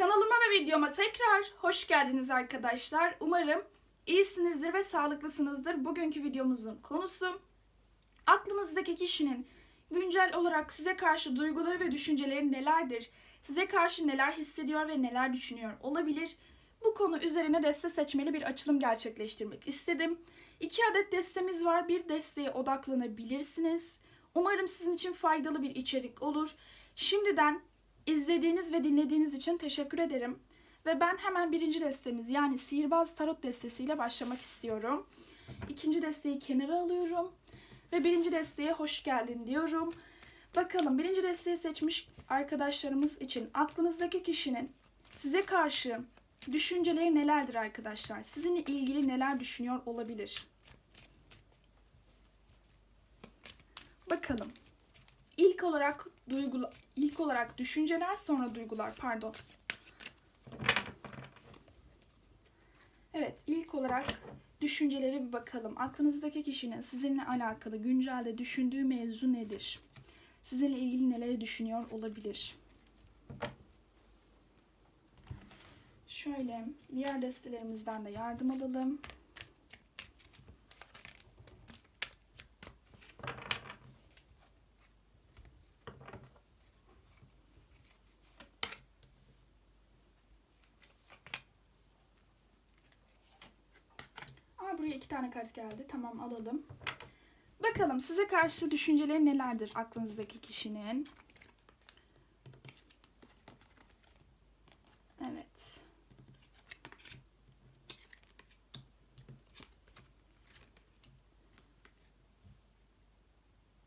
Kanalıma ve videoma tekrar hoş geldiniz arkadaşlar. Umarım iyisinizdir ve sağlıklısınızdır. Bugünkü videomuzun konusu aklınızdaki kişinin güncel olarak size karşı duyguları ve düşünceleri nelerdir? Size karşı neler hissediyor ve neler düşünüyor olabilir? Bu konu üzerine deste seçmeli bir açılım gerçekleştirmek istedim. İki adet destemiz var. Bir desteğe odaklanabilirsiniz. Umarım sizin için faydalı bir içerik olur. Şimdiden izlediğiniz ve dinlediğiniz için teşekkür ederim. Ve ben hemen birinci destemiz yani sihirbaz tarot destesiyle başlamak istiyorum. İkinci desteği kenara alıyorum. Ve birinci desteğe hoş geldin diyorum. Bakalım birinci desteği seçmiş arkadaşlarımız için aklınızdaki kişinin size karşı düşünceleri nelerdir arkadaşlar? Sizinle ilgili neler düşünüyor olabilir? Bakalım. İlk olarak duygular, ilk olarak düşünceler sonra duygular pardon. Evet ilk olarak düşünceleri bir bakalım. Aklınızdaki kişinin sizinle alakalı güncelde düşündüğü mevzu nedir? Sizinle ilgili neleri düşünüyor olabilir? Şöyle diğer destelerimizden de yardım alalım. Aa, buraya iki tane kart geldi. Tamam alalım. Bakalım size karşı düşünceleri nelerdir aklınızdaki kişinin? Evet.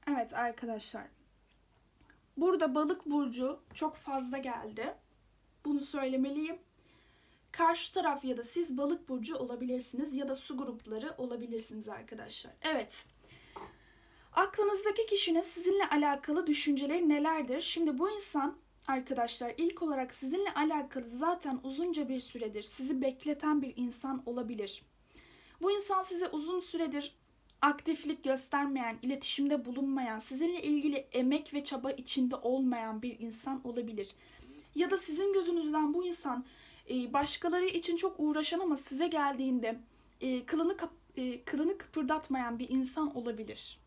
Evet arkadaşlar. Burada balık burcu çok fazla geldi. Bunu söylemeliyim. Karşı taraf ya da siz balık burcu olabilirsiniz ya da su grupları olabilirsiniz arkadaşlar. Evet. Aklınızdaki kişinin sizinle alakalı düşünceleri nelerdir? Şimdi bu insan arkadaşlar ilk olarak sizinle alakalı zaten uzunca bir süredir sizi bekleten bir insan olabilir. Bu insan size uzun süredir aktiflik göstermeyen, iletişimde bulunmayan, sizinle ilgili emek ve çaba içinde olmayan bir insan olabilir. Ya da sizin gözünüzden bu insan başkaları için çok uğraşan ama size geldiğinde e, kılını e, kılını kıpırdatmayan bir insan olabilir.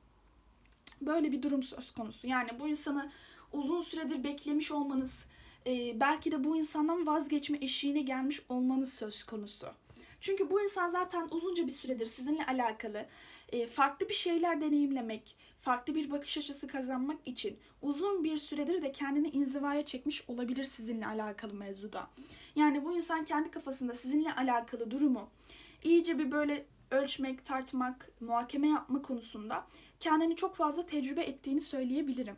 Böyle bir durum söz konusu. Yani bu insanı uzun süredir beklemiş olmanız, e, belki de bu insandan vazgeçme eşiğine gelmiş olmanız söz konusu. Çünkü bu insan zaten uzunca bir süredir sizinle alakalı farklı bir şeyler deneyimlemek, farklı bir bakış açısı kazanmak için uzun bir süredir de kendini inzivaya çekmiş olabilir sizinle alakalı mevzuda. Yani bu insan kendi kafasında sizinle alakalı durumu iyice bir böyle ölçmek, tartmak, muhakeme yapma konusunda kendini çok fazla tecrübe ettiğini söyleyebilirim.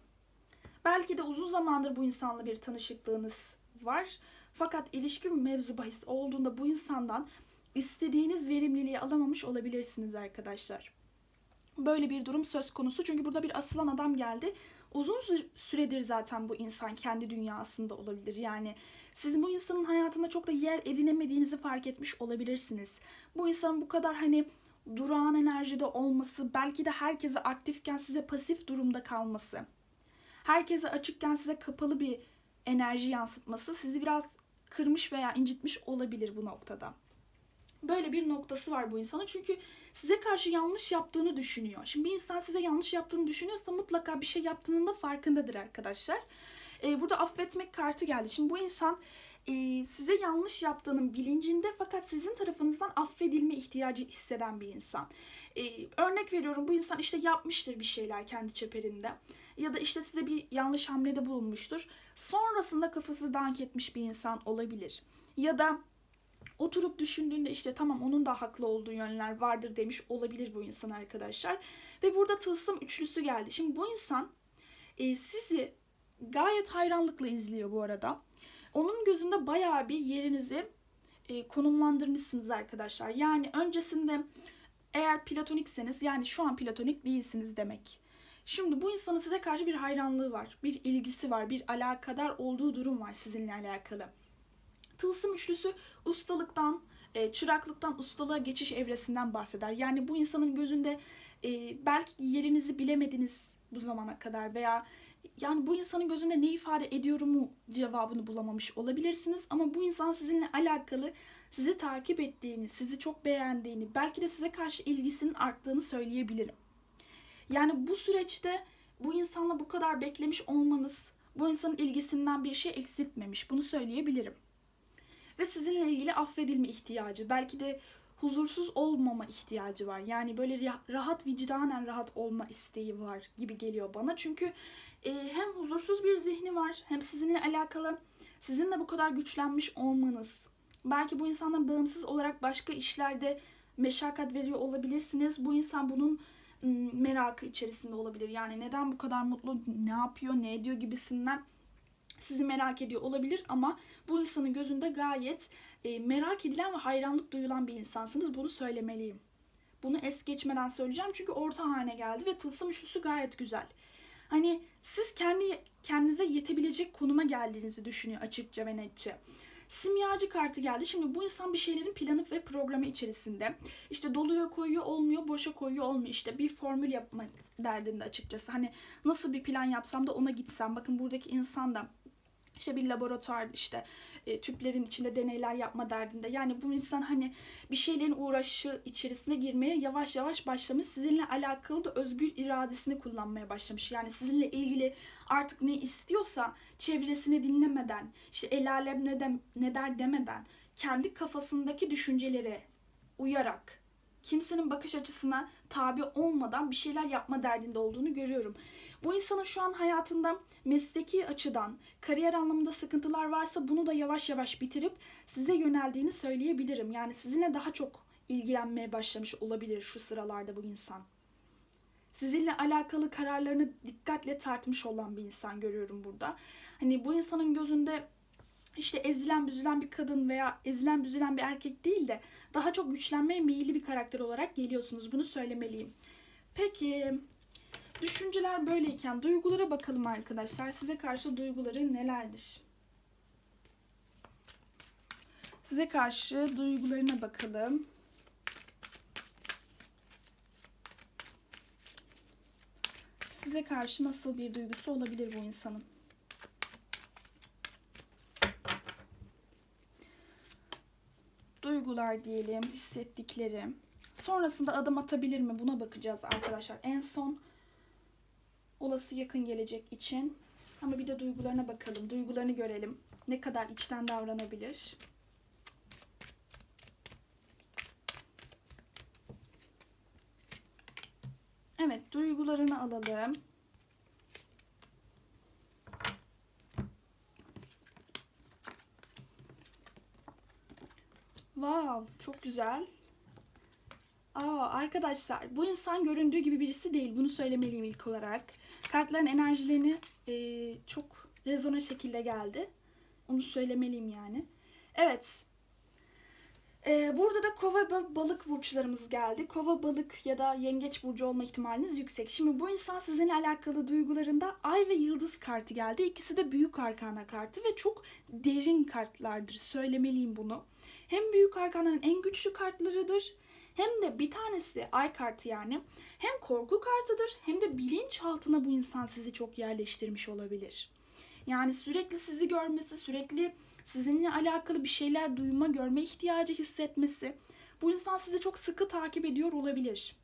Belki de uzun zamandır bu insanla bir tanışıklığınız var. Fakat ilişki mevzu bahis olduğunda bu insandan istediğiniz verimliliği alamamış olabilirsiniz arkadaşlar. Böyle bir durum söz konusu. Çünkü burada bir asılan adam geldi. Uzun süredir zaten bu insan kendi dünyasında olabilir. Yani siz bu insanın hayatında çok da yer edinemediğinizi fark etmiş olabilirsiniz. Bu insan bu kadar hani durağan enerjide olması, belki de herkese aktifken size pasif durumda kalması, herkese açıkken size kapalı bir enerji yansıtması sizi biraz kırmış veya incitmiş olabilir bu noktada. Böyle bir noktası var bu insanın. Çünkü size karşı yanlış yaptığını düşünüyor. Şimdi bir insan size yanlış yaptığını düşünüyorsa mutlaka bir şey yaptığının da farkındadır arkadaşlar. Ee, burada affetmek kartı geldi. Şimdi bu insan e, size yanlış yaptığının bilincinde fakat sizin tarafınızdan affedilme ihtiyacı hisseden bir insan. Ee, örnek veriyorum bu insan işte yapmıştır bir şeyler kendi çeperinde ya da işte size bir yanlış hamlede bulunmuştur. Sonrasında kafası dank etmiş bir insan olabilir. Ya da oturup düşündüğünde işte tamam onun da haklı olduğu yönler vardır demiş olabilir bu insan arkadaşlar. Ve burada tılsım üçlüsü geldi. Şimdi bu insan e, sizi gayet hayranlıkla izliyor bu arada. Onun gözünde bayağı bir yerinizi e, konumlandırmışsınız arkadaşlar. Yani öncesinde eğer platonikseniz yani şu an platonik değilsiniz demek. Şimdi bu insanın size karşı bir hayranlığı var, bir ilgisi var, bir alakadar olduğu durum var sizinle alakalı. Tılsım üçlüsü ustalıktan, e, çıraklıktan ustalığa geçiş evresinden bahseder. Yani bu insanın gözünde e, belki yerinizi bilemediniz bu zamana kadar veya yani bu insanın gözünde ne ifade ediyorumu cevabını bulamamış olabilirsiniz ama bu insan sizinle alakalı sizi takip ettiğini, sizi çok beğendiğini, belki de size karşı ilgisinin arttığını söyleyebilirim. Yani bu süreçte bu insanla bu kadar beklemiş olmanız bu insanın ilgisinden bir şey eksiltmemiş. Bunu söyleyebilirim. Ve sizinle ilgili affedilme ihtiyacı, belki de huzursuz olmama ihtiyacı var. Yani böyle rahat vicdanen rahat olma isteği var gibi geliyor bana. Çünkü e, hem huzursuz bir zihni var hem sizinle alakalı sizinle bu kadar güçlenmiş olmanız. Belki bu insandan bağımsız olarak başka işlerde meşakkat veriyor olabilirsiniz. Bu insan bunun merakı içerisinde olabilir. Yani neden bu kadar mutlu, ne yapıyor, ne ediyor gibisinden sizi merak ediyor olabilir ama bu insanın gözünde gayet e, merak edilen ve hayranlık duyulan bir insansınız. Bunu söylemeliyim. Bunu es geçmeden söyleyeceğim çünkü orta hane geldi ve tılsım üçlüsü gayet güzel. Hani siz kendi kendinize yetebilecek konuma geldiğinizi düşünüyor açıkça ve netçe. Simyacı kartı geldi. Şimdi bu insan bir şeylerin planı ve programı içerisinde. İşte doluya koyuyor olmuyor, boşa koyuyor olmuyor. İşte bir formül yapmak derdinde açıkçası. Hani nasıl bir plan yapsam da ona gitsem. Bakın buradaki insan da işte bir laboratuvar işte e, tüplerin içinde deneyler yapma derdinde. Yani bu insan hani bir şeylerin uğraşı içerisine girmeye yavaş yavaş başlamış. Sizinle alakalı da özgür iradesini kullanmaya başlamış. Yani sizinle ilgili artık ne istiyorsa çevresini dinlemeden, işte el alem ne, de, ne der demeden kendi kafasındaki düşüncelere uyarak kimsenin bakış açısına tabi olmadan bir şeyler yapma derdinde olduğunu görüyorum. Bu insanın şu an hayatında mesleki açıdan, kariyer anlamında sıkıntılar varsa bunu da yavaş yavaş bitirip size yöneldiğini söyleyebilirim. Yani sizinle daha çok ilgilenmeye başlamış olabilir şu sıralarda bu insan. Sizinle alakalı kararlarını dikkatle tartmış olan bir insan görüyorum burada. Hani bu insanın gözünde işte ezilen büzülen bir kadın veya ezilen büzülen bir erkek değil de daha çok güçlenmeye meyilli bir karakter olarak geliyorsunuz. Bunu söylemeliyim. Peki Düşünceler böyleyken duygulara bakalım arkadaşlar. Size karşı duyguları nelerdir? Size karşı duygularına bakalım. Size karşı nasıl bir duygusu olabilir bu insanın? Duygular diyelim, hissettikleri. Sonrasında adım atabilir mi? Buna bakacağız arkadaşlar. En son olası yakın gelecek için. Ama bir de duygularına bakalım. Duygularını görelim. Ne kadar içten davranabilir. Evet, duygularını alalım. Wow, çok güzel. Aa, arkadaşlar bu insan göründüğü gibi birisi değil. Bunu söylemeliyim ilk olarak. Kartların enerjilerini e, çok rezona şekilde geldi. Onu söylemeliyim yani. Evet. Ee, burada da kova ve balık burçlarımız geldi. Kova, balık ya da yengeç burcu olma ihtimaliniz yüksek. Şimdi bu insan sizinle alakalı duygularında ay ve yıldız kartı geldi. İkisi de büyük arkana kartı ve çok derin kartlardır. Söylemeliyim bunu. Hem büyük arkanların en güçlü kartlarıdır hem de bir tanesi ay kartı yani hem korku kartıdır hem de bilinçaltına bu insan sizi çok yerleştirmiş olabilir. Yani sürekli sizi görmesi, sürekli sizinle alakalı bir şeyler duyma, görme ihtiyacı hissetmesi bu insan sizi çok sıkı takip ediyor olabilir.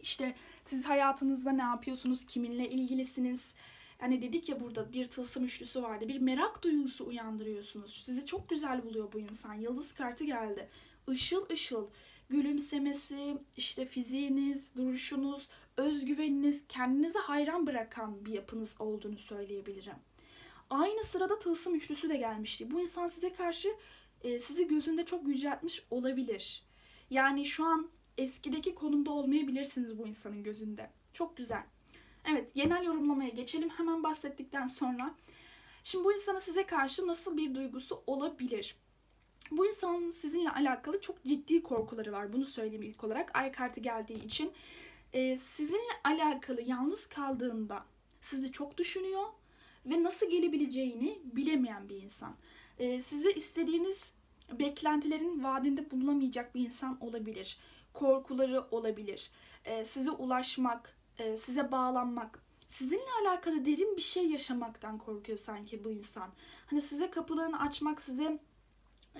İşte siz hayatınızda ne yapıyorsunuz, kiminle ilgilisiniz, yani dedik ya burada bir tılsım üçlüsü vardı. Bir merak duygusu uyandırıyorsunuz. Sizi çok güzel buluyor bu insan. Yıldız kartı geldi. Işıl ışıl gülümsemesi, işte fiziğiniz, duruşunuz, özgüveniniz kendinize hayran bırakan bir yapınız olduğunu söyleyebilirim. Aynı sırada tılsım üçlüsü de gelmişti. Bu insan size karşı e, sizi gözünde çok yüceltmiş olabilir. Yani şu an eskideki konumda olmayabilirsiniz bu insanın gözünde. Çok güzel. Evet, genel yorumlamaya geçelim hemen bahsettikten sonra. Şimdi bu insanın size karşı nasıl bir duygusu olabilir? Bu insanın sizinle alakalı çok ciddi korkuları var. Bunu söyleyeyim ilk olarak. Ay kartı geldiği için. Ee, sizinle alakalı yalnız kaldığında sizi çok düşünüyor ve nasıl gelebileceğini bilemeyen bir insan. Ee, size istediğiniz beklentilerin vaadinde bulunamayacak bir insan olabilir. Korkuları olabilir. Ee, size ulaşmak, e, size bağlanmak, sizinle alakalı derin bir şey yaşamaktan korkuyor sanki bu insan. Hani size kapılarını açmak, size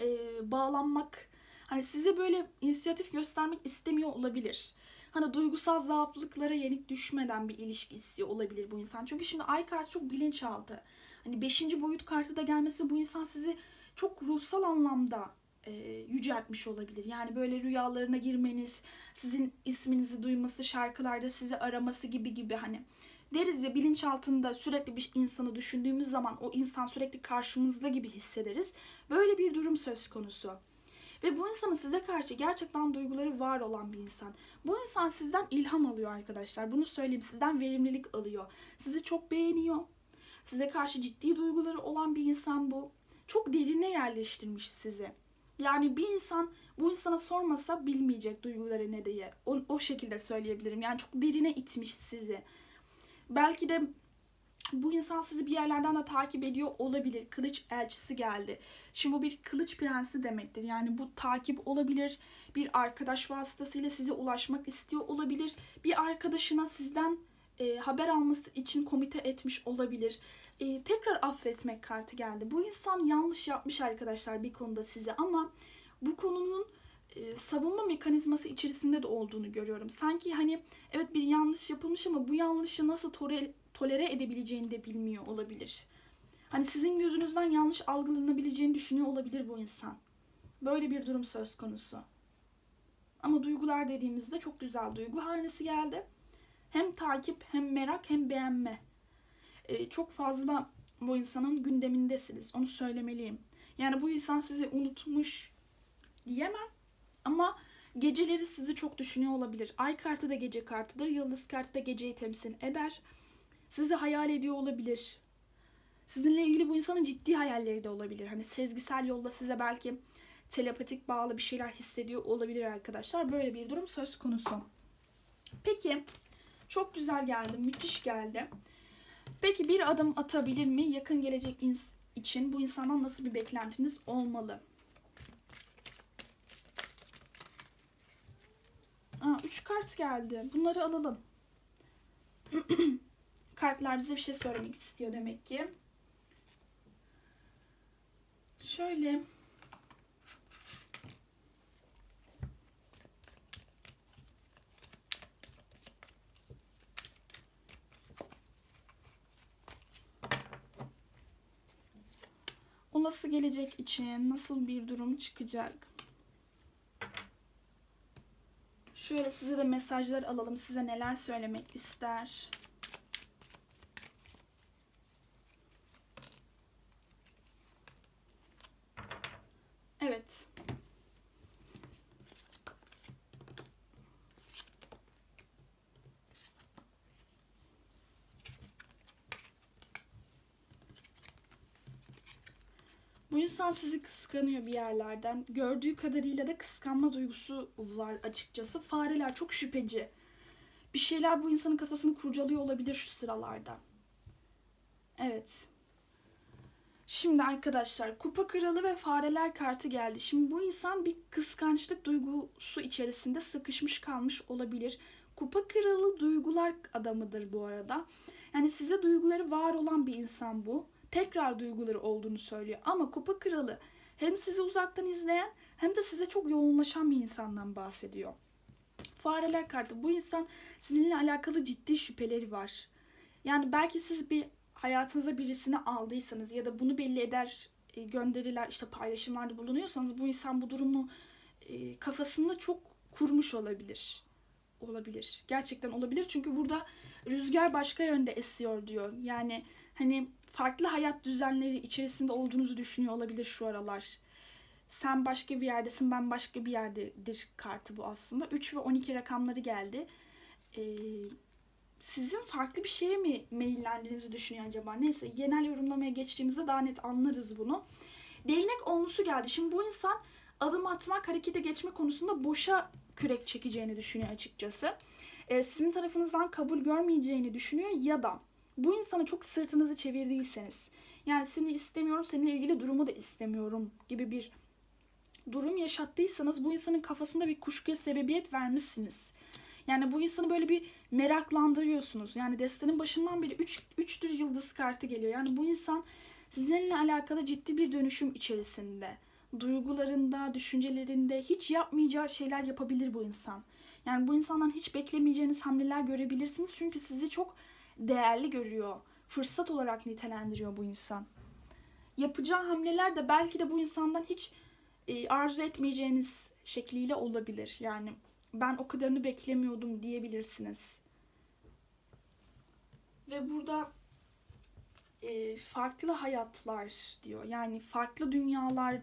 e, bağlanmak, hani size böyle inisiyatif göstermek istemiyor olabilir. Hani duygusal zaaflıklara yenik düşmeden bir ilişki istiyor olabilir bu insan. Çünkü şimdi ay kartı çok bilinçaltı. Hani beşinci boyut kartı da gelmesi bu insan sizi çok ruhsal anlamda e, yüceltmiş olabilir. Yani böyle rüyalarına girmeniz, sizin isminizi duyması, şarkılarda sizi araması gibi gibi hani deriz ya bilinçaltında sürekli bir insanı düşündüğümüz zaman o insan sürekli karşımızda gibi hissederiz. Böyle bir durum söz konusu. Ve bu insanın size karşı gerçekten duyguları var olan bir insan. Bu insan sizden ilham alıyor arkadaşlar. Bunu söyleyeyim. Sizden verimlilik alıyor. Sizi çok beğeniyor. Size karşı ciddi duyguları olan bir insan bu. Çok derine yerleştirmiş sizi. Yani bir insan bu insana sormasa bilmeyecek duyguları ne diye. O, o şekilde söyleyebilirim. Yani çok derine itmiş sizi. Belki de bu insan sizi bir yerlerden de takip ediyor olabilir. Kılıç elçisi geldi. Şimdi bu bir kılıç prensi demektir. Yani bu takip olabilir. Bir arkadaş vasıtasıyla size ulaşmak istiyor olabilir. Bir arkadaşına sizden e, haber alması için komite etmiş olabilir. E, tekrar affetmek kartı geldi. Bu insan yanlış yapmış arkadaşlar bir konuda size ama bu konunun e, savunma mekanizması içerisinde de olduğunu görüyorum. Sanki hani evet bir yanlış yapılmış ama bu yanlışı nasıl tore, tolere edebileceğini de bilmiyor olabilir. Hani sizin gözünüzden yanlış algılanabileceğini düşünüyor olabilir bu insan. Böyle bir durum söz konusu. Ama duygular dediğimizde çok güzel duygu hanesi geldi. Hem takip hem merak hem beğenme. Ee, çok fazla bu insanın gündemindesiniz. Onu söylemeliyim. Yani bu insan sizi unutmuş diyemem. Ama geceleri sizi çok düşünüyor olabilir. Ay kartı da gece kartıdır. Yıldız kartı da geceyi temsil eder. Sizi hayal ediyor olabilir. Sizinle ilgili bu insanın ciddi hayalleri de olabilir. Hani sezgisel yolda size belki telepatik bağlı bir şeyler hissediyor olabilir arkadaşlar. Böyle bir durum söz konusu. Peki çok güzel geldi, müthiş geldi. Peki bir adım atabilir mi? Yakın gelecek için bu insandan nasıl bir beklentiniz olmalı? Aa, üç kart geldi. Bunları alalım. Kartlar bize bir şey söylemek istiyor demek ki. Şöyle olası gelecek için nasıl bir durum çıkacak? Şöyle size de mesajlar alalım. Size neler söylemek ister? Evet. İnsan sizi kıskanıyor bir yerlerden. Gördüğü kadarıyla da kıskanma duygusu var açıkçası. Fareler çok şüpheci. Bir şeyler bu insanın kafasını kurcalıyor olabilir şu sıralarda. Evet. Şimdi arkadaşlar kupa kralı ve fareler kartı geldi. Şimdi bu insan bir kıskançlık duygusu içerisinde sıkışmış kalmış olabilir. Kupa kralı duygular adamıdır bu arada. Yani size duyguları var olan bir insan bu tekrar duyguları olduğunu söylüyor. Ama kupa kralı hem sizi uzaktan izleyen hem de size çok yoğunlaşan bir insandan bahsediyor. Fareler kartı bu insan sizinle alakalı ciddi şüpheleri var. Yani belki siz bir hayatınıza birisini aldıysanız ya da bunu belli eder e, gönderiler işte paylaşımlarda bulunuyorsanız bu insan bu durumu e, kafasında çok kurmuş olabilir. Olabilir. Gerçekten olabilir. Çünkü burada rüzgar başka yönde esiyor diyor. Yani hani farklı hayat düzenleri içerisinde olduğunuzu düşünüyor olabilir şu aralar. Sen başka bir yerdesin, ben başka bir yerdedir kartı bu aslında. 3 ve 12 rakamları geldi. Ee, sizin farklı bir şeye mi meyillendiğinizi düşünüyor acaba? Neyse genel yorumlamaya geçtiğimizde daha net anlarız bunu. Değnek onlusu geldi. Şimdi bu insan adım atmak, harekete geçme konusunda boşa kürek çekeceğini düşünüyor açıkçası. Ee, sizin tarafınızdan kabul görmeyeceğini düşünüyor ya da bu insana çok sırtınızı çevirdiyseniz yani seni istemiyorum seninle ilgili durumu da istemiyorum gibi bir durum yaşattıysanız bu insanın kafasında bir kuşkuya sebebiyet vermişsiniz. Yani bu insanı böyle bir meraklandırıyorsunuz. Yani destenin başından beri 3 üç, 3'tür yıldız kartı geliyor. Yani bu insan sizinle alakalı ciddi bir dönüşüm içerisinde. Duygularında, düşüncelerinde hiç yapmayacağı şeyler yapabilir bu insan. Yani bu insandan hiç beklemeyeceğiniz hamleler görebilirsiniz. Çünkü sizi çok değerli görüyor. Fırsat olarak nitelendiriyor bu insan. Yapacağı hamleler de belki de bu insandan hiç e, arzu etmeyeceğiniz şekliyle olabilir. Yani ben o kadarını beklemiyordum diyebilirsiniz. Ve burada e, farklı hayatlar diyor. Yani farklı dünyalar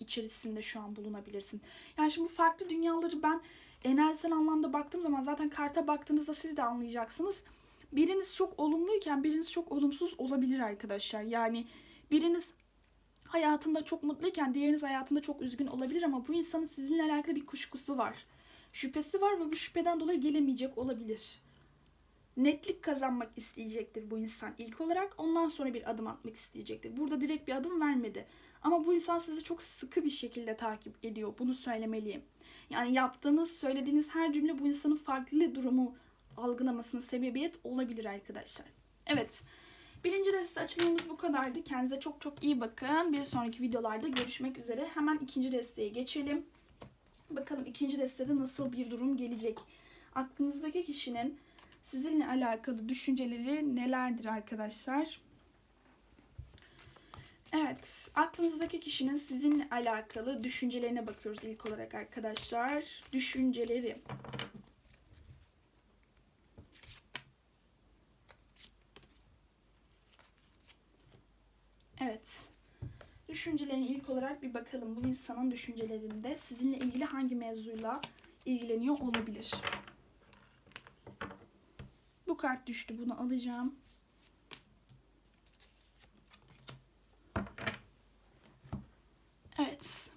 içerisinde şu an bulunabilirsin. Yani şimdi bu farklı dünyaları ben enerjisel anlamda baktığım zaman zaten karta baktığınızda siz de anlayacaksınız. Biriniz çok olumluyken biriniz çok olumsuz olabilir arkadaşlar. Yani biriniz hayatında çok mutluyken diğeriniz hayatında çok üzgün olabilir ama bu insanın sizinle alakalı bir kuşkusu var. Şüphesi var ve bu şüpheden dolayı gelemeyecek olabilir. Netlik kazanmak isteyecektir bu insan ilk olarak. Ondan sonra bir adım atmak isteyecektir. Burada direkt bir adım vermedi. Ama bu insan sizi çok sıkı bir şekilde takip ediyor. Bunu söylemeliyim. Yani yaptığınız, söylediğiniz her cümle bu insanın farklı durumu algılamasına sebebiyet olabilir arkadaşlar. Evet. Birinci deste açılımımız bu kadardı. Kendinize çok çok iyi bakın. Bir sonraki videolarda görüşmek üzere. Hemen ikinci desteye geçelim. Bakalım ikinci destede nasıl bir durum gelecek. Aklınızdaki kişinin sizinle alakalı düşünceleri nelerdir arkadaşlar? Evet, aklınızdaki kişinin sizinle alakalı düşüncelerine bakıyoruz ilk olarak arkadaşlar. Düşünceleri. Evet. Düşüncelerine ilk olarak bir bakalım. Bu insanın düşüncelerinde sizinle ilgili hangi mevzuyla ilgileniyor olabilir? Bu kart düştü. Bunu alacağım. Evet.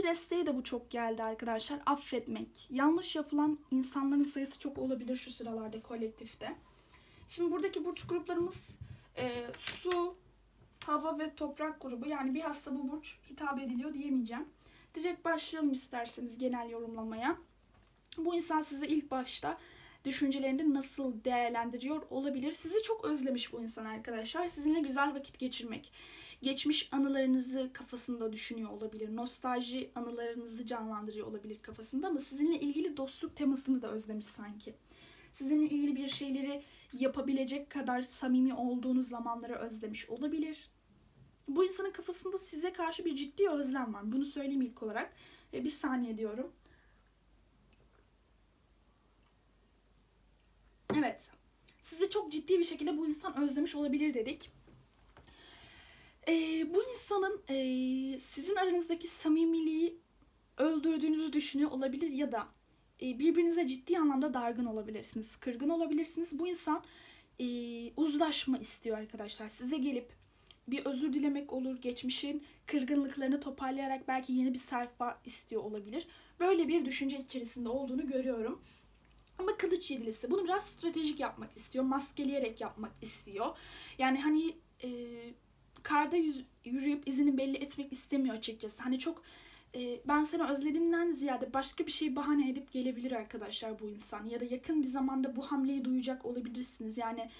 Birinci desteğe de bu çok geldi arkadaşlar. Affetmek. Yanlış yapılan insanların sayısı çok olabilir şu sıralarda kolektifte. Şimdi buradaki burç gruplarımız e, su, hava ve toprak grubu. Yani bir hasta bu burç hitap ediliyor diyemeyeceğim. Direkt başlayalım isterseniz genel yorumlamaya. Bu insan size ilk başta düşüncelerini nasıl değerlendiriyor olabilir. Sizi çok özlemiş bu insan arkadaşlar. Sizinle güzel vakit geçirmek. Geçmiş anılarınızı kafasında düşünüyor olabilir. Nostalji anılarınızı canlandırıyor olabilir kafasında ama sizinle ilgili dostluk temasını da özlemiş sanki. Sizinle ilgili bir şeyleri yapabilecek kadar samimi olduğunuz zamanları özlemiş olabilir. Bu insanın kafasında size karşı bir ciddi özlem var. Bunu söyleyeyim ilk olarak. Ve bir saniye diyorum. Evet. Sizi çok ciddi bir şekilde bu insan özlemiş olabilir dedik. Ee, bu insanın e, sizin aranızdaki samimiliği öldürdüğünüzü düşünüyor olabilir ya da e, birbirinize ciddi anlamda dargın olabilirsiniz, kırgın olabilirsiniz. Bu insan e, uzlaşma istiyor arkadaşlar. Size gelip bir özür dilemek olur, geçmişin kırgınlıklarını toparlayarak belki yeni bir sayfa istiyor olabilir. Böyle bir düşünce içerisinde olduğunu görüyorum. Ama kılıç yedilisi bunu biraz stratejik yapmak istiyor. Maskeleyerek yapmak istiyor. Yani hani e, karda yüz, yürüyüp izini belli etmek istemiyor açıkçası. Hani çok e, ben seni özlediğimden ziyade başka bir şey bahane edip gelebilir arkadaşlar bu insan. Ya da yakın bir zamanda bu hamleyi duyacak olabilirsiniz. Yani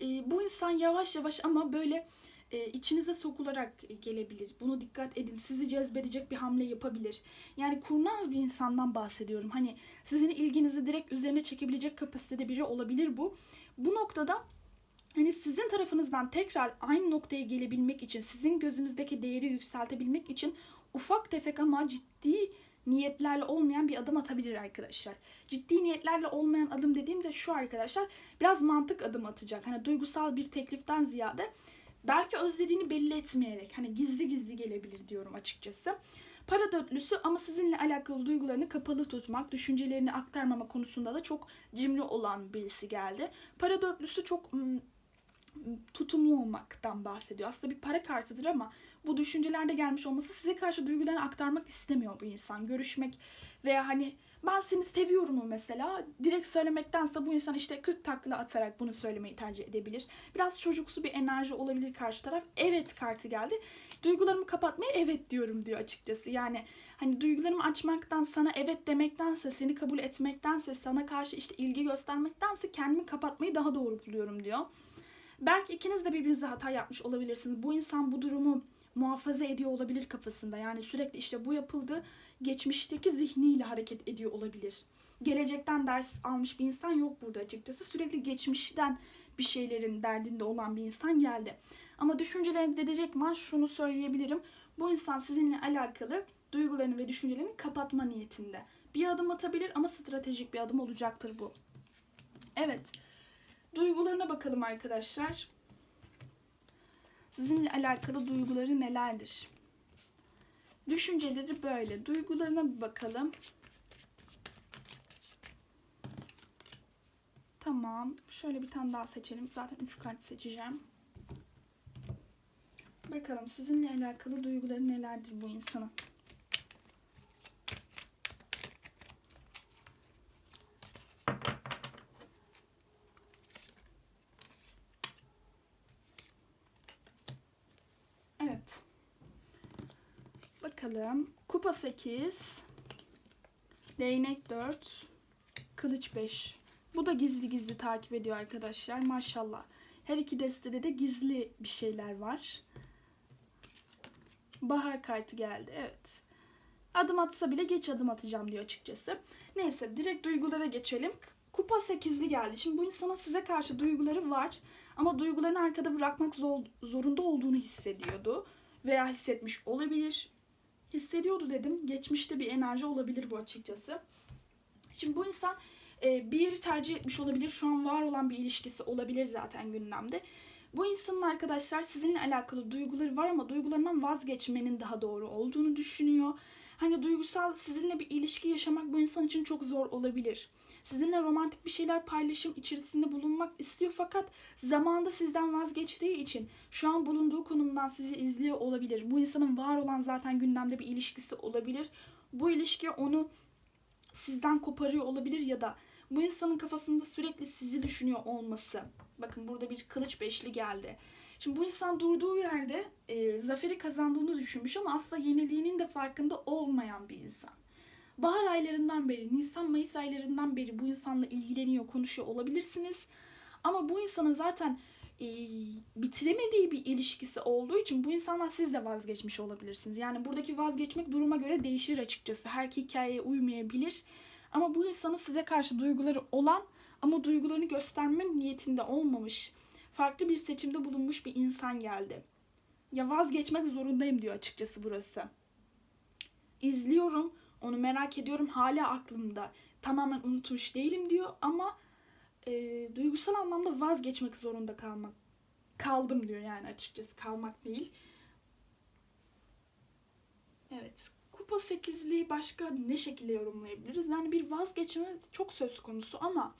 e, bu insan yavaş yavaş ama böyle e, içinize sokularak gelebilir. Bunu dikkat edin. Sizi cezbedecek bir hamle yapabilir. Yani kurnaz bir insandan bahsediyorum. Hani sizin ilginizi direkt üzerine çekebilecek kapasitede biri olabilir bu. Bu noktada hani sizin tarafınızdan tekrar aynı noktaya gelebilmek için, sizin gözünüzdeki değeri yükseltebilmek için ufak tefek ama ciddi niyetlerle olmayan bir adım atabilir arkadaşlar. Ciddi niyetlerle olmayan adım dediğimde şu arkadaşlar biraz mantık adım atacak. Hani duygusal bir tekliften ziyade belki özlediğini belli etmeyerek hani gizli gizli gelebilir diyorum açıkçası. Para dörtlüsü ama sizinle alakalı duygularını kapalı tutmak, düşüncelerini aktarmama konusunda da çok cimri olan birisi geldi. Para dörtlüsü çok tutumlu olmaktan bahsediyor. Aslında bir para kartıdır ama bu düşüncelerde gelmiş olması size karşı duygularını aktarmak istemiyor bu insan. Görüşmek veya hani Ben seni seviyorum mu mesela direkt söylemektense bu insan işte 40 takla atarak bunu söylemeyi tercih edebilir. Biraz çocuksu bir enerji olabilir karşı taraf. Evet kartı geldi. Duygularımı kapatmaya evet diyorum diyor açıkçası. Yani hani duygularımı açmaktan sana evet demektense seni kabul etmektense sana karşı işte ilgi göstermektense kendimi kapatmayı daha doğru buluyorum diyor. Belki ikiniz de birbirinize hata yapmış olabilirsiniz. Bu insan bu durumu muhafaza ediyor olabilir kafasında. Yani sürekli işte bu yapıldı geçmişteki zihniyle hareket ediyor olabilir. Gelecekten ders almış bir insan yok burada açıkçası. Sürekli geçmişten bir şeylerin derdinde olan bir insan geldi. Ama düşüncelerinde direktman şunu söyleyebilirim. Bu insan sizinle alakalı duygularını ve düşüncelerini kapatma niyetinde. Bir adım atabilir ama stratejik bir adım olacaktır bu. Evet. Duygularına bakalım arkadaşlar. Sizinle alakalı duyguları nelerdir? Düşünceleri böyle. Duygularına bir bakalım. Tamam. Şöyle bir tane daha seçelim. Zaten 3 kart seçeceğim. Bakalım sizinle alakalı duyguları nelerdir bu insanın? Evet. Bakalım. Kupa 8. Değnek 4. Kılıç 5. Bu da gizli gizli takip ediyor arkadaşlar. Maşallah. Her iki destede de gizli bir şeyler var. Bahar kartı geldi. Evet. Adım atsa bile geç adım atacağım diyor açıkçası. Neyse direkt duygulara geçelim. Kupa 8'li geldi. Şimdi bu insanın size karşı duyguları var. Ama duygularını arkada bırakmak zor, zorunda olduğunu hissediyordu. Veya hissetmiş olabilir. Hissediyordu dedim. Geçmişte bir enerji olabilir bu açıkçası. Şimdi bu insan e, bir tercih etmiş olabilir. Şu an var olan bir ilişkisi olabilir zaten gündemde. Bu insanın arkadaşlar sizinle alakalı duyguları var ama duygularından vazgeçmenin daha doğru olduğunu düşünüyor. Hani duygusal sizinle bir ilişki yaşamak bu insan için çok zor olabilir. Sizinle romantik bir şeyler paylaşım içerisinde bulunmak istiyor fakat zamanında sizden vazgeçtiği için şu an bulunduğu konumdan sizi izliyor olabilir. Bu insanın var olan zaten gündemde bir ilişkisi olabilir. Bu ilişki onu sizden koparıyor olabilir ya da bu insanın kafasında sürekli sizi düşünüyor olması. Bakın burada bir kılıç beşli geldi. Şimdi bu insan durduğu yerde e, zaferi kazandığını düşünmüş ama aslında yeniliğinin de farkında olmayan bir insan. Bahar aylarından beri, Nisan Mayıs aylarından beri bu insanla ilgileniyor, konuşuyor olabilirsiniz. Ama bu insanın zaten e, bitiremediği bir ilişkisi olduğu için bu insanlar siz de vazgeçmiş olabilirsiniz. Yani buradaki vazgeçmek duruma göre değişir açıkçası. Her hikayeye uymayabilir. Ama bu insanın size karşı duyguları olan ama duygularını gösterme niyetinde olmamış, farklı bir seçimde bulunmuş bir insan geldi. Ya vazgeçmek zorundayım diyor açıkçası burası. İzliyorum, onu merak ediyorum, hala aklımda. Tamamen unutmuş değilim diyor ama e, duygusal anlamda vazgeçmek zorunda kalmak kaldım diyor yani açıkçası kalmak değil. Evet. Kupa 8'liği başka ne şekilde yorumlayabiliriz? Yani bir vazgeçme çok söz konusu ama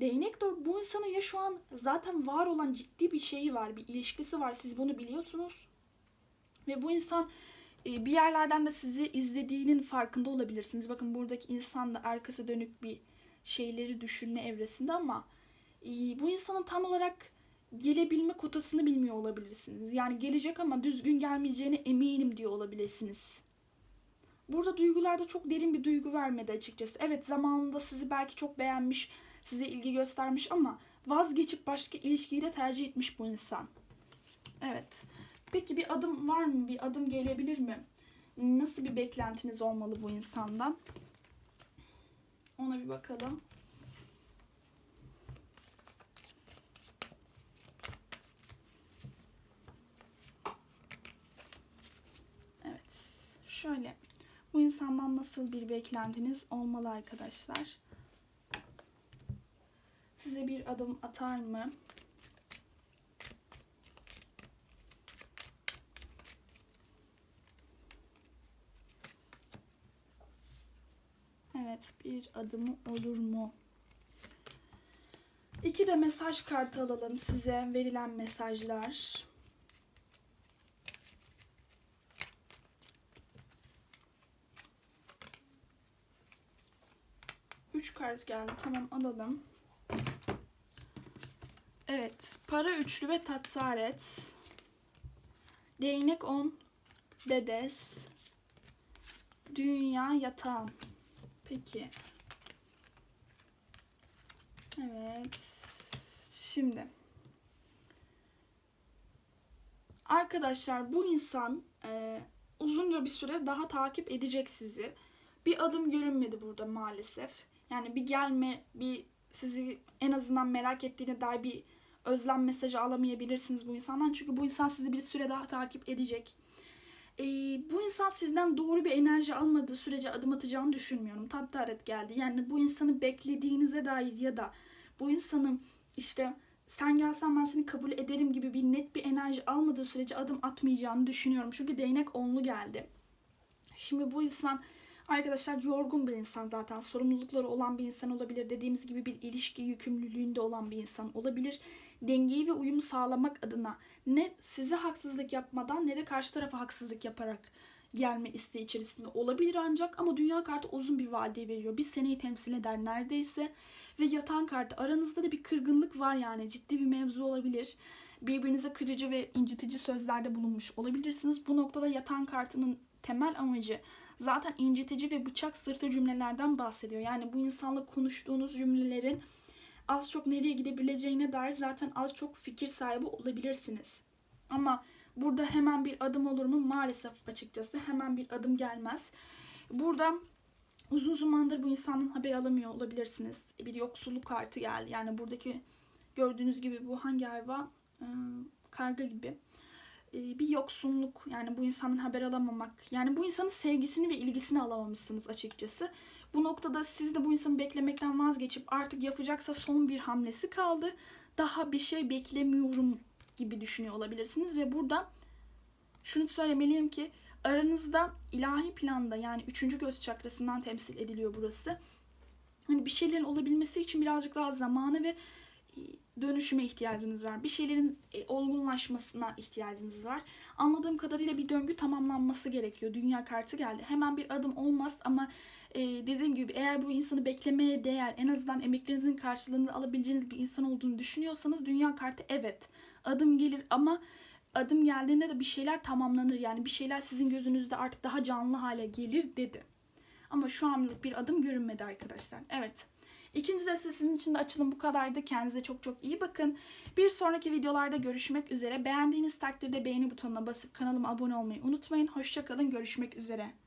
Değnek dört bu insanın ya şu an zaten var olan ciddi bir şeyi var, bir ilişkisi var. Siz bunu biliyorsunuz. Ve bu insan e, bir yerlerden de sizi izlediğinin farkında olabilirsiniz. Bakın buradaki insan da arkası dönük bir şeyleri düşünme evresinde ama e, bu insanın tam olarak gelebilme kotasını bilmiyor olabilirsiniz. Yani gelecek ama düzgün gelmeyeceğine eminim diyor olabilirsiniz. Burada duygularda çok derin bir duygu vermedi açıkçası. Evet zamanında sizi belki çok beğenmiş, size ilgi göstermiş ama vazgeçip başka ilişkiyi de tercih etmiş bu insan. Evet. Peki bir adım var mı? Bir adım gelebilir mi? Nasıl bir beklentiniz olmalı bu insandan? Ona bir bakalım. Evet. Şöyle. Bu insandan nasıl bir beklentiniz olmalı arkadaşlar? Size bir adım atar mı? Evet, bir adımı olur mu? İki de mesaj kartı alalım size verilen mesajlar. 3 kart geldi. Tamam alalım. Evet. Para üçlü ve tatsaret. Değnek 10. Bedes. Dünya yatağım. Peki. Evet. Şimdi. Arkadaşlar bu insan e, uzunca bir süre daha takip edecek sizi. Bir adım görünmedi burada maalesef. Yani bir gelme, bir sizi en azından merak ettiğine dair bir özlem mesajı alamayabilirsiniz bu insandan. Çünkü bu insan sizi bir süre daha takip edecek. Ee, bu insan sizden doğru bir enerji almadığı sürece adım atacağını düşünmüyorum. Tattaret geldi. Yani bu insanı beklediğinize dair ya da bu insanın işte sen gelsen ben seni kabul ederim gibi bir net bir enerji almadığı sürece adım atmayacağını düşünüyorum. Çünkü değnek onlu geldi. Şimdi bu insan arkadaşlar yorgun bir insan zaten. Sorumlulukları olan bir insan olabilir. Dediğimiz gibi bir ilişki yükümlülüğünde olan bir insan olabilir. Dengeyi ve uyumu sağlamak adına ne size haksızlık yapmadan ne de karşı tarafa haksızlık yaparak gelme isteği içerisinde olabilir ancak ama dünya kartı uzun bir vade veriyor. Bir seneyi temsil eder neredeyse ve yatan kartı aranızda da bir kırgınlık var yani ciddi bir mevzu olabilir. Birbirinize kırıcı ve incitici sözlerde bulunmuş olabilirsiniz. Bu noktada yatan kartının temel amacı zaten incitici ve bıçak sırtı cümlelerden bahsediyor. Yani bu insanla konuştuğunuz cümlelerin az çok nereye gidebileceğine dair zaten az çok fikir sahibi olabilirsiniz. Ama burada hemen bir adım olur mu? Maalesef açıkçası hemen bir adım gelmez. Burada uzun zamandır bu insandan haber alamıyor olabilirsiniz. Bir yoksulluk kartı geldi. Yani buradaki gördüğünüz gibi bu hangi hayvan? Ee, karga gibi. Ee, bir yoksunluk yani bu insandan haber alamamak. Yani bu insanın sevgisini ve ilgisini alamamışsınız açıkçası. Bu noktada siz de bu insanı beklemekten vazgeçip artık yapacaksa son bir hamlesi kaldı. Daha bir şey beklemiyorum gibi düşünüyor olabilirsiniz ve burada şunu söylemeliyim ki aranızda ilahi planda yani üçüncü göz çakrasından temsil ediliyor burası. Hani bir şeylerin olabilmesi için birazcık daha zamanı ve e, dönüşüme ihtiyacınız var. Bir şeylerin e, olgunlaşmasına ihtiyacınız var. Anladığım kadarıyla bir döngü tamamlanması gerekiyor. Dünya kartı geldi. Hemen bir adım olmaz ama e, dediğim gibi eğer bu insanı beklemeye değer, en azından emeklerinizin karşılığını alabileceğiniz bir insan olduğunu düşünüyorsanız dünya kartı evet adım gelir ama adım geldiğinde de bir şeyler tamamlanır. Yani bir şeyler sizin gözünüzde artık daha canlı hale gelir dedi. Ama şu anlık bir adım görünmedi arkadaşlar. Evet. İkinci destesinin içinde açılım bu kadardı. Kendinize çok çok iyi bakın. Bir sonraki videolarda görüşmek üzere. Beğendiğiniz takdirde beğeni butonuna basıp kanalıma abone olmayı unutmayın. Hoşçakalın. Görüşmek üzere.